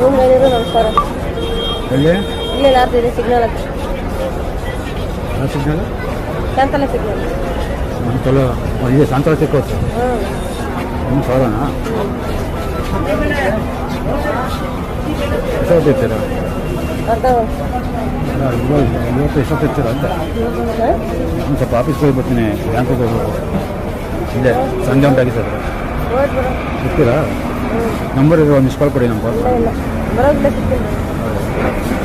Room ಹೇಳಿದ್ರು ನಮಸ್ಕಾರ ಎಲ್ಲಿ? ಇಲ್ಲೇ ಲಾಸ್ಟ್ ಇದೆ ಸಿಗ್ನಲ್ ಹತ್ರ. ಆ ಸಿಗ್ನಲ್ ಕ್ಯಾಂತಲ್ಲ ಸಿಗ್ನಲ್ ಇದೆ ಸಾವಿರನಾ ಅರ್ಧ ಇವತ್ತು ಎಷ್ಟೊತ್ತಿರ್ತೀರ ಅಂತ? ಹಾಂ ಒಂದು ಸ್ವಲ್ಪ ಆಫೀಸ್ಗೆ ಹೋಗಿ ಬರ್ತೀನಿ ಬ್ಯಾಂಕಿಗೆ ಹೋಗ್ಬೇಕು. ಇಲ್ಲೇ ಸಂಜೆ ಉಂಟಾಗಿ ಸರ್ ಇರ್ತೀರಾ? ನಂಬರ್ ಇರೋ ಮಿಸ್ ಕಾಲ್ ಕೊಡಿ ನಂಬರ್ ಬರೋದಿಲ್ಲ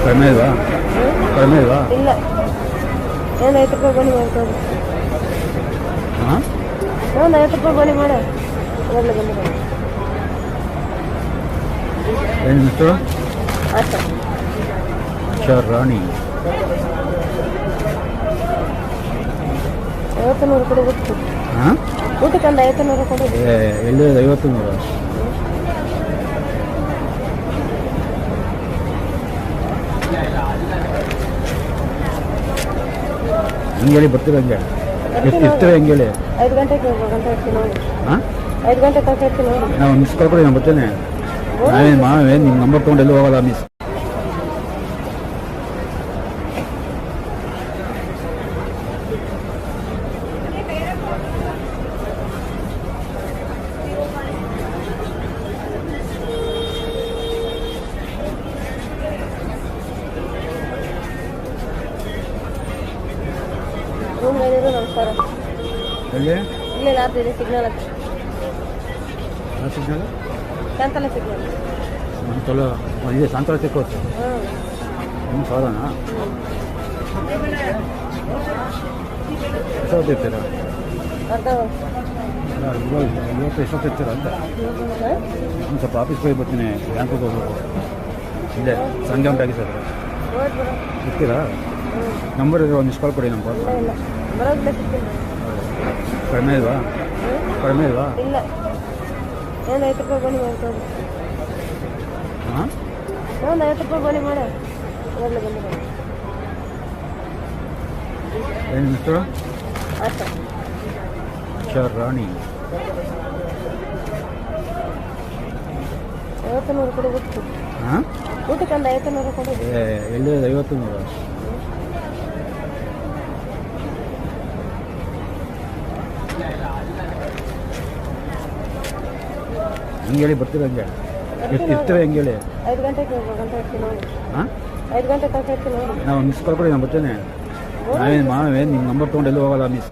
ಕಡಿಮೆ ಇಲ್ವಾ? ಕಡಿಮೆ ಇಲ್ವಾ? ಇಲ್ಲ. ಏನು ಐವತ್ತು ರೂಪಾಯಿ ಮಾಡ್ಕೊಂಡು ಹಾಂ? ಒಂದು ಐವತ್ತು ರೂಪಾಯಿ ಬನ್ನಿ ಮಾಡ. ಮೊದಲು ಬಂದಿರೋ ಏನು ಹೆಸರು? ರಾಣಿ. ಐವತ್ತು ನೂರು ಕೊಡಿ ಬಿಟ್ಟು. ಹಾಂ? ಊಟಕ್ಕೆ ಒಂದು ಐವತ್ತು ನೂರು ಕೊಡಿ. ಎಲ್ಲಿ ಐವತ್ತು ನೂರು? ಹಂಗೇಳಿ ಬರ್ತೀರ ಹಂಗೆ? ಎಷ್ಟು ಇರ್ತೀರ ಹೇಳಿ ಐದು ಗಂಟೆಗೆ ಹಾಂ ಐದು ಗಂಟೆ ತನಕ ಇರ್ತೀನಿ ನೋಡಿ. ನಾವು ಮಿಸ್ ಕಾಲ್ ಕೊಡಿ ನಾನು ಬರ್ತೇನೆ. ನಾವೇನು ಮಾವೇನು ನಿಮ್ಮ ನಂಬರ್ ತೊಗೊಂಡು ಎಲ್ಲೂ ಹೋಗಲ್ಲ ಮಿಸ್ ರೂಮ್ ಹೇಳಿದ್ರು ನಮಸ್ಕಾರ ಎಲ್ಲಿ? ಇಲ್ಲೇ ಲಾಸ್ಟ್ ಇದೆ ಸಿಗ್ನಲ್ ಹತ್ರ. ಯಾವ ಸಿಗ್ನಲ್ ಕ್ಯಾಂತಲ್ಲ ಸಿಗ್ನಲ್ ನಮ್ಮ ಚಲೋ ಇದೆ ಸಾಂತರ ಸಿಕ್ಕೋದು ಒಂದು ಸಾವಿರನಾ ಎಷ್ಟೊತ್ತಿರ್ತೀರ ಅರ್ಧ ಇವತ್ತು ಎಷ್ಟೊತ್ತಿರ್ತೀರ ಅಂತ. ಹಾಂ ಒಂದು ಸ್ವಲ್ಪ ಆಫೀಸ್ಗೆ ಹೋಗಿ ಬರ್ತೀನಿ ಬ್ಯಾಂಕಿಗೆ ಹೋಗ್ಬೇಕು. ಇಲ್ಲೇ ಸಂಜೆ ಉಂಟಾಗಿ ಸರ್. ಇರ್ತೀರಾ? ನಂಬರ್ ಇದ್ರೆ ಒಂದು ಕಾಲ್ ಕೊಡಿ ನಂಬರ್ ಕಡಿಮೆ ಇಲ್ವಾ? ಕಡಿಮೆ ಇಲ್ವಾ? ಹಾಂ ಏನು ಹೆಸರು ಆಯ್ತು ಸರ್ ರಾಣಿ ಐವತ್ತು ನೂರು ಕೊಡಬೇಕು ಬಿಟ್ಟು ಹಾಂ ಊಟಕ್ಕೆ ಒಂದು ಐವತ್ತು ನೂರು ಕೊಡಿ. ಎಲ್ಲಿ ಐವತ್ತು ನೂರು? ಹಂಗೇಳಿ ಬರ್ತೀರ ಹಂಗೆ? ಎಷ್ಟು ಹಂಗೆ ಹೇಳಿ? ಐದು ಗಂಟೆಗೆ ಹಾಂ ಐದು ಗಂಟೆ ನಾವು ಮಿಸ್ ಕೊಡಿ ನಾನು ಬರ್ತೇನೆ. ನಾವೇನು ಮಾವೇನು ನಿಮ್ಮ ನಂಬರ್ ತೊಗೊಂಡು ಎಲ್ಲೂ ಹೋಗಲ್ಲ ಮಿಸ್